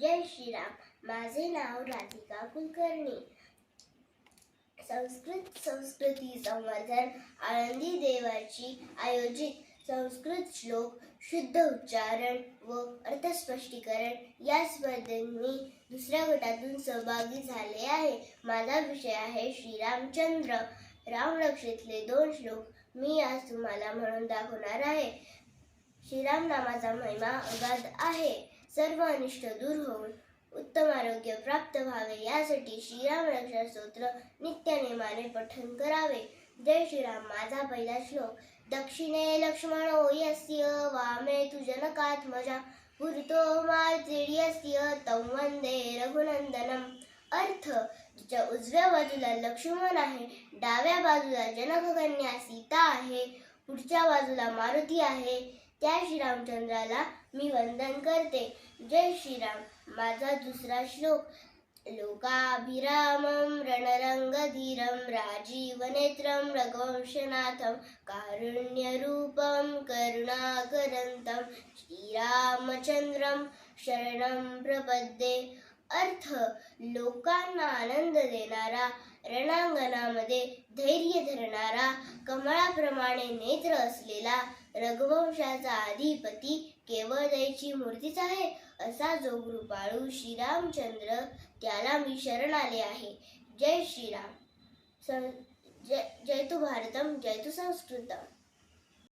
जय श्रीराम. माझे नाव राधिका कुलकर्णी. संस्कृत संस्कृती संवर्धन आळंदी देवाची आयोजित संस्कृत श्लोक शुद्ध उच्चारण व अर्थस्पष्टीकरण या स्पर्धेत मी दुसऱ्या गटातून सहभागी झाले आहे. माझा विषय आहे श्रीरामचंद्र. रामरक्षेतले दोन श्लोक मी आज तुम्हाला म्हणून दाखवणार आहे. श्रीराम नामाचा महिमा अगाध आहे. सर्व अनिष्ट दूर होऊन उत्तम आरोग्य प्राप्त व्हावे. यासाठी श्रीराम रक्षा स्तोत्र नित्यनेमाने पठन करावे. जय श्रीराम. माझा पहिला श्लोक दक्षिणे लक्ष्मण यस्य वामे तु जनकात्मजा पुरतो मार्तिर्यस्य तं वंदे रघुनंदनम अर्थ तिच्या उजव्या बाजूला लक्ष्मण आहे डाव्या बाजूला जनककन्या सीता आहे पुढच्या बाजूला मारुती आहे त्या श्रीरामचंद्राला मी वंदन करते. जय श्रीराम. माझा दुसरा श्लोक. लोकाभिरामं रणरङ्गधीरं राजीवनेत्रं रघुवंशनाथं कारुण्यरूपं करुणाकरन्तं श्रीरामचन्द्रं शरणं प्रपद्ये. अर्थ लोकांना आनंद देणारा रणांगणामध्ये धैर्य धरणारा कमळाप्रमाणे नेत्र असलेला रघुवंशाचा अधिपती केवळ दयची मूर्तीच आहे असा जो कृपाळू श्रीरामचंद्र त्याला मी शरण आले आहे. जय श्रीराम. सं- जय जय तू भारतम जय तू संस्कृतम.